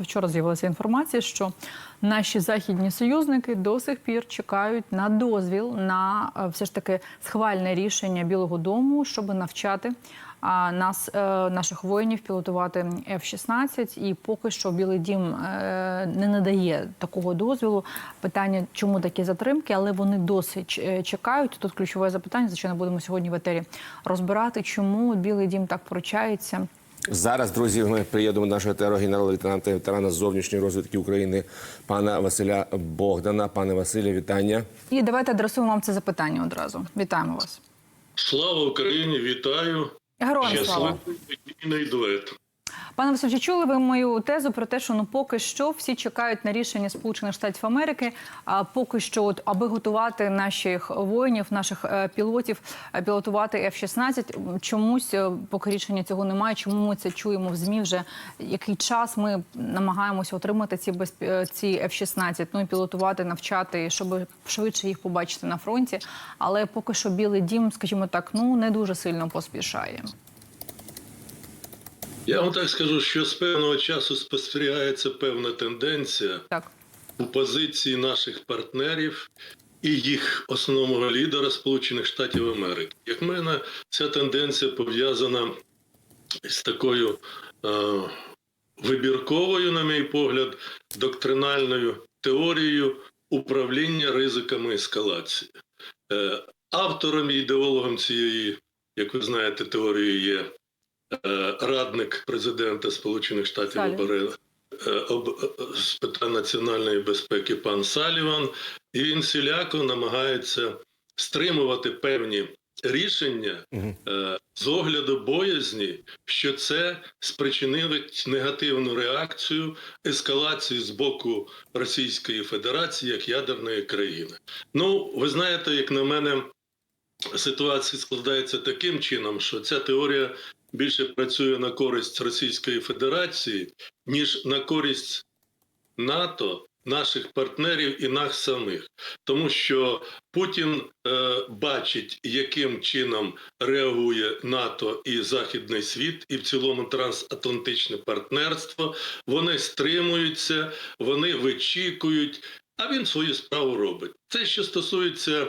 Вчора з'явилася інформація, що наші західні союзники до сих пір чекають на дозвіл на е, все ж таки схвальне рішення Білого Дому, щоб навчати нас, е, наших воїнів пілотувати F-16. І поки що Білий Дім е, не надає такого дозволу. Питання, чому такі затримки, але вони досить чекають. Тут ключове запитання, звичайно, будемо сьогодні в етері розбирати, чому Білий Дім так поручається. Зараз, друзі, ми приїдемо до нашого теру генерал-лейтенанта ветерана зовнішньої розвідки України пана Василя Богдана. Пане Василі, вітання. І давайте адресуємо вам це запитання одразу. Вітаємо вас. Слава Україні! Вітаю! Героям слава. Щасливий дует. Пане Василь, чули ви мою тезу про те, що ну поки що всі чекають на рішення Сполучених Штатів Америки. А поки що, от аби готувати наших воїнів, наших е, пілотів, е, пілотувати F-16, чомусь е, поки рішення цього немає. Чому ми це чуємо в змі? Вже який час ми намагаємося отримати ці безп... е, ці F-16, ну і пілотувати, навчати, щоб швидше їх побачити на фронті. Але поки що Білий Дім, скажімо так, ну не дуже сильно поспішає. Я вам так скажу, що з певного часу спостерігається певна тенденція Так. у позиції наших партнерів і їх основного лідера Сполучених Штатів Америки. Як мене, ця тенденція пов'язана з такою е, вибірковою, на мій погляд, доктринальною теорією управління ризиками ескалації. Е, автором і ідеологом цієї, як ви знаєте, теорії є радник президента Сполучених Штатів е, об- е, з питань національної безпеки пан Саліван, і він всіляко намагається стримувати певні рішення е, з огляду боязні, що це спричинить негативну реакцію ескалації з боку Російської Федерації як ядерної країни. Ну, ви знаєте, як на мене, ситуація складається таким чином, що ця теорія більше працює на користь Російської Федерації, ніж на користь НАТО, наших партнерів і нас самих, тому що Путін е, бачить, яким чином реагує НАТО і Західний світ, і в цілому трансатлантичне партнерство. Вони стримуються, вони вичікують. А він свою справу робить. Це що стосується,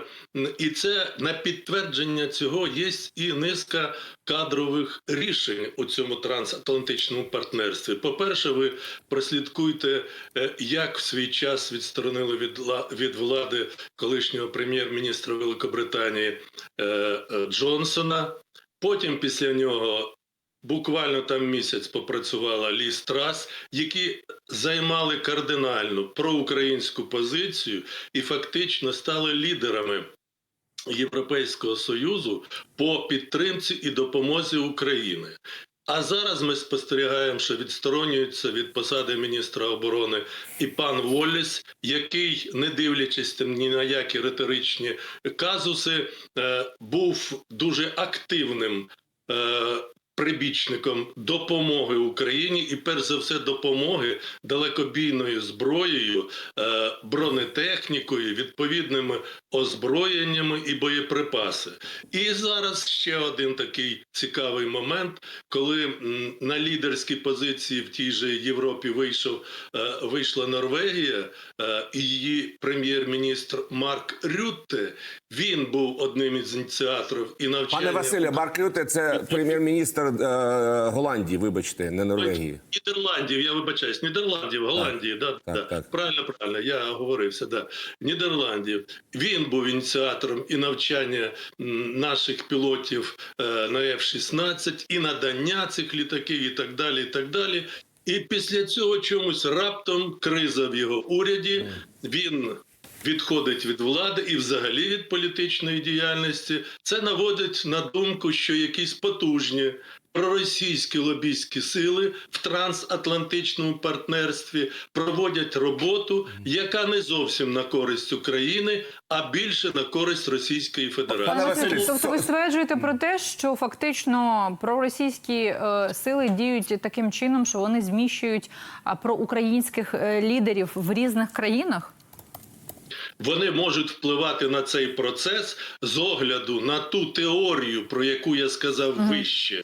і це на підтвердження цього є і низка кадрових рішень у цьому трансатлантичному партнерстві. По-перше, ви прослідкуйте, е, як в свій час відсторонили від від влади колишнього прем'єр-міністра Великобританії е, е, Джонсона. Потім після нього. Буквально там місяць попрацювала Лі Страс, які займали кардинальну проукраїнську позицію і фактично стали лідерами Європейського союзу по підтримці і допомозі України. А зараз ми спостерігаємо, що відсторонюється від посади міністра оборони і пан Волліс, який, не дивлячись ні на які риторичні казуси, е, був дуже активним. Прибічником допомоги Україні і перш за все допомоги далекобійною зброєю, е, бронетехнікою, відповідними озброєннями і боєприпаси. І зараз ще один такий цікавий момент, коли на лідерські позиції в тій же Європі вийшов е, вийшла Норвегія, е, і її прем'єр-міністр Марк Рютте. Він був одним із ініціаторів і навчання Пане Василе, Марк Рюте – це прем'єр-міністр е, Голландії, вибачте, не Норвегії. Нідерландів, я вибачаюсь, Нідерландів, Голландії, да, так, да. так. правильно, правильно, я оговорився, да. Нідерландів. Він був ініціатором і навчання наших пілотів е, на F-16, і надання цих літаків, і так далі, і так далі. І після цього чомусь раптом криза в його уряді. Він відходить від влади і взагалі від політичної діяльності. Це наводить на думку, що якісь потужні проросійські лобійські сили в трансатлантичному партнерстві проводять роботу, яка не зовсім на користь України, а більше на користь Російської Федерації. Пане Василь, тобто ви стверджуєте про те, що фактично проросійські е, сили діють таким чином, що вони зміщують а, проукраїнських е, лідерів в різних країнах? Вони можуть впливати на цей процес з огляду на ту теорію, про яку я сказав вище.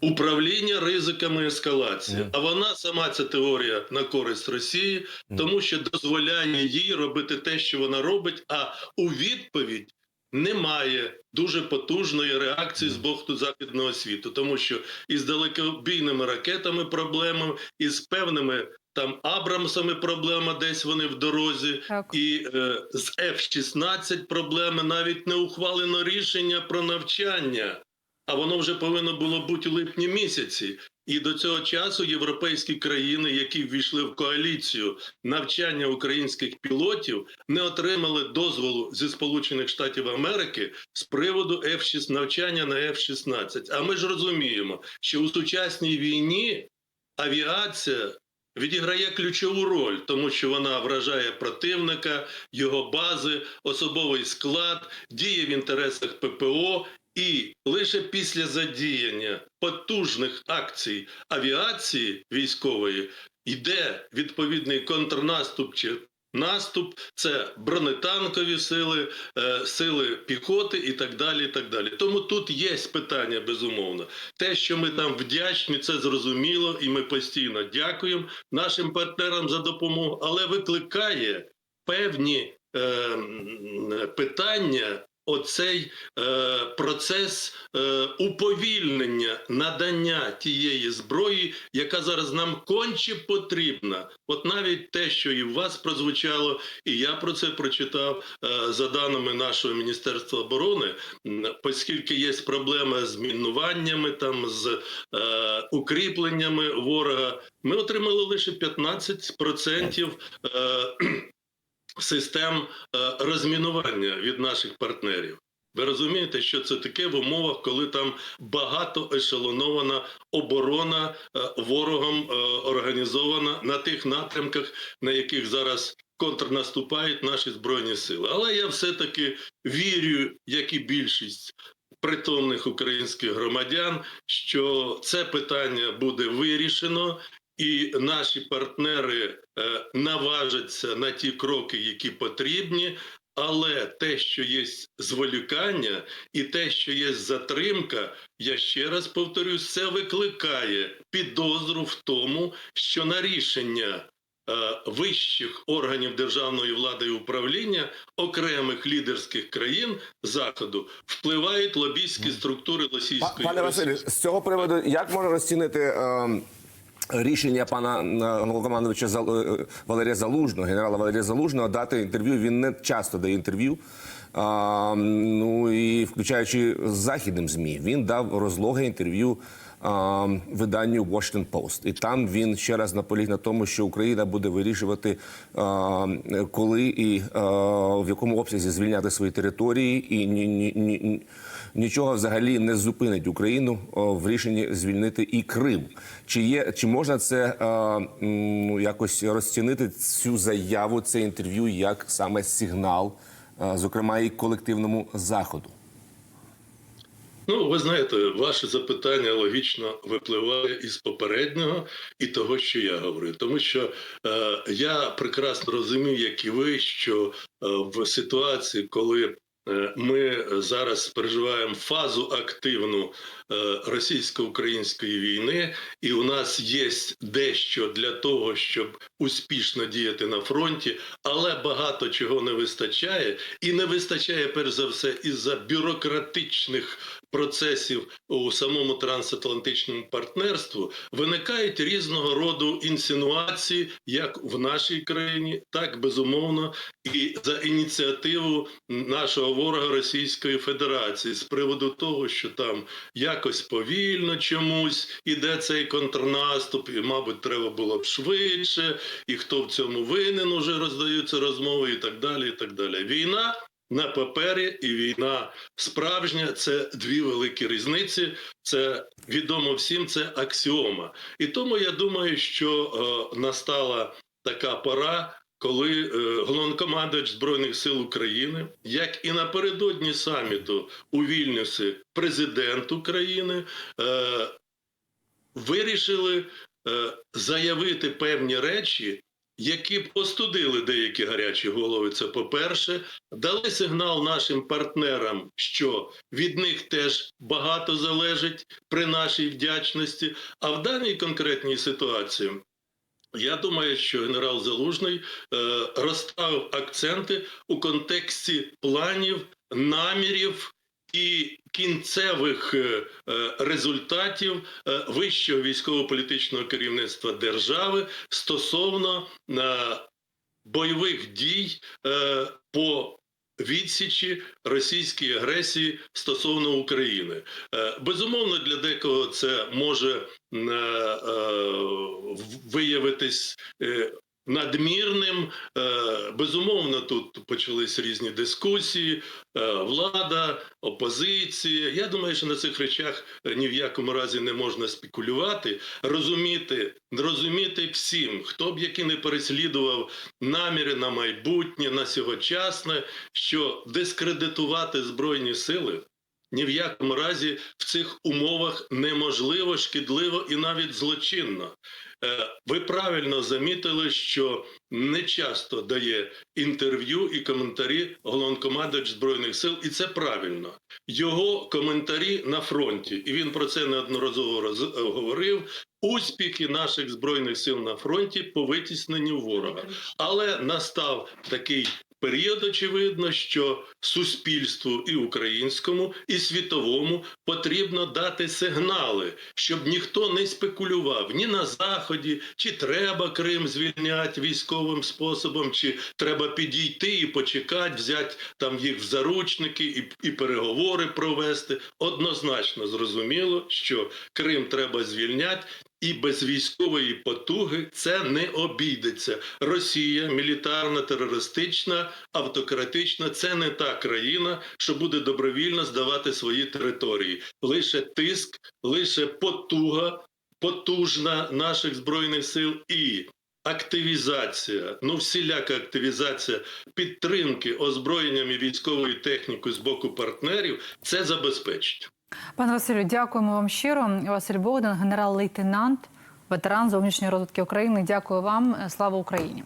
управління ризиками ескалації. Мгм. А вона сама ця теорія на користь Росії, тому що дозволяє їй робити те, що вона робить. А у відповідь немає дуже потужної реакції з боку західного світу, тому що із далекобійними ракетами проблеми, із певними там Абрамсами проблема, десь вони в дорозі, Так. і е, з F-16 проблеми навіть не ухвалено рішення про навчання, а воно вже повинно було бути у липні місяці. І до цього часу європейські країни, які ввійшли в коаліцію навчання українських пілотів, не отримали дозволу зі Сполучених Штатів Америки з приводу F-16, навчання на F-16. А ми ж розуміємо, що у сучасній війні авіація відіграє ключову роль, тому що вона вражає противника, його бази, особовий склад, діє в інтересах ППО. І лише після задіяння потужних акцій авіації військової йде відповідний контрнаступ чи наступ, це бронетанкові сили, е, сили піхоти і так далі. і так далі. Тому тут є питання, безумовно. Те, що ми там вдячні, це зрозуміло, і ми постійно дякуємо нашим партнерам за допомогу, але викликає певні е, питання. Оцей е, процес е, уповільнення надання тієї зброї, яка зараз нам конче потрібна. От навіть те, що і в вас прозвучало, і я про це прочитав е, за даними нашого міністерства оборони, оскільки є проблема з мінуваннями, там з е, укріпленнями ворога, ми отримали лише 15% е, систем е, розмінування від наших партнерів. Ви розумієте, що це таке в умовах, коли там багато ешелонована оборона е, ворогом е, організована на тих напрямках, на яких зараз контрнаступають наші збройні сили. Але я все-таки вірю, як і більшість притомних українських громадян, що це питання буде вирішено, і наші партнери е, наважаться на ті кроки, які потрібні. Але те, що є зволікання, і те, що є затримка, я ще раз повторюсь, це викликає підозру в тому, що на рішення е, вищих органів державної влади і управління окремих лідерських країн заходу впливають лобійські структури російської Пане Василю, з цього приводу, як можна розцінити е, рішення пана е, головнокомандувача е, Валерія Залужного, генерала Валерія Залужного, дати інтерв'ю? Він не часто дає інтерв'ю. Ну і включаючи західним змі, він дав розлоге інтерв'ю виданню Washington Post. І там він ще раз наполіг на тому, що Україна буде вирішувати, коли і в якому обсязі звільняти свої території, і ні, ні, ні, ні- нічого взагалі не зупинить Україну в рішенні звільнити і Крим. Чи є чи можна це якось розцінити цю заяву, це інтерв'ю як саме сигнал, зокрема і колективному заходу? Ну, ви знаєте, ваше запитання логічно випливає із попереднього і того, що я говорив. Тому що е, я прекрасно розумію, як і ви, що е, в ситуації, коли е, ми зараз переживаємо фазу активну е, російсько-української війни, і у нас є дещо для того, щоб успішно діяти на фронті, але багато чого не вистачає, і не вистачає перш за все із-за бюрократичних процесів у самому трансатлантичному партнерству виникають різного роду інсинуації, як в нашій країні, так безумовно, і за ініціативу нашого ворога Російської Федерації з приводу того, що там якось повільно чомусь іде цей контрнаступ, і, мабуть, треба було б швидше, і хто в цьому винен уже роздаються розмови, і так далі. І так далі. Війна на папері і війна справжня це дві великі різниці. Це відомо всім, це аксіома. І тому я думаю, що е, настала така пора. Коли е, головнокомандувач збройних сил України, як і напередодні саміту у Вільнюсі, президент України е, вирішили е, заявити певні речі, які б остудили деякі гарячі голови. Це по-перше, дали сигнал нашим партнерам, що від них теж багато залежить при нашій вдячності. А в даній конкретній ситуації. Я думаю, що генерал Залужний е, розставив акценти у контексті планів, намірів і кінцевих е, е, результатів е, вищого військово-політичного керівництва держави стосовно бойових дій по відсічі російської агресії стосовно України. Безумовно, для декого це може виявитись надмірним. Е, Безумовно, тут почались різні дискусії, е, влада, опозиція. Я думаю, що на цих речах е, ні в якому разі не можна спекулювати, розуміти, розуміти всім, хто б який не переслідував наміри на майбутнє, на сьогочасне, що дискредитувати збройні сили. Ні в якому разі в цих умовах неможливо, шкідливо і навіть злочинно. Е, Ви правильно замітили, що не часто дає інтерв'ю і коментарі головнокомандувач збройних сил, і це правильно. Його коментарі на фронті, і він про це неодноразово роз- е, говорив. Успіхи наших збройних сил на фронті по витісненню ворога. Але настав такий період, очевидно, що суспільству і українському, і світовому потрібно дати сигнали, щоб ніхто не спекулював ні на заході, чи треба Крим звільняти військовим способом, чи треба підійти і почекати, взяти там їх в заручники і, і переговори провести. Однозначно зрозуміло, що Крим треба звільняти. І без військової потуги це не обійдеться. Росія мілітарна, терористична, автократична це не та країна, що буде добровільно здавати свої території. Лише тиск, лише потуга, потужна наших збройних сил і активізація, ну всіляка активізація підтримки озброєнням і військовою технікою з боку партнерів це забезпечить. Пане Василю, дякуємо вам щиро. Василь Богдан, генерал-лейтенант, ветеран зовнішньої розвитки України. Дякую вам. Слава Україні.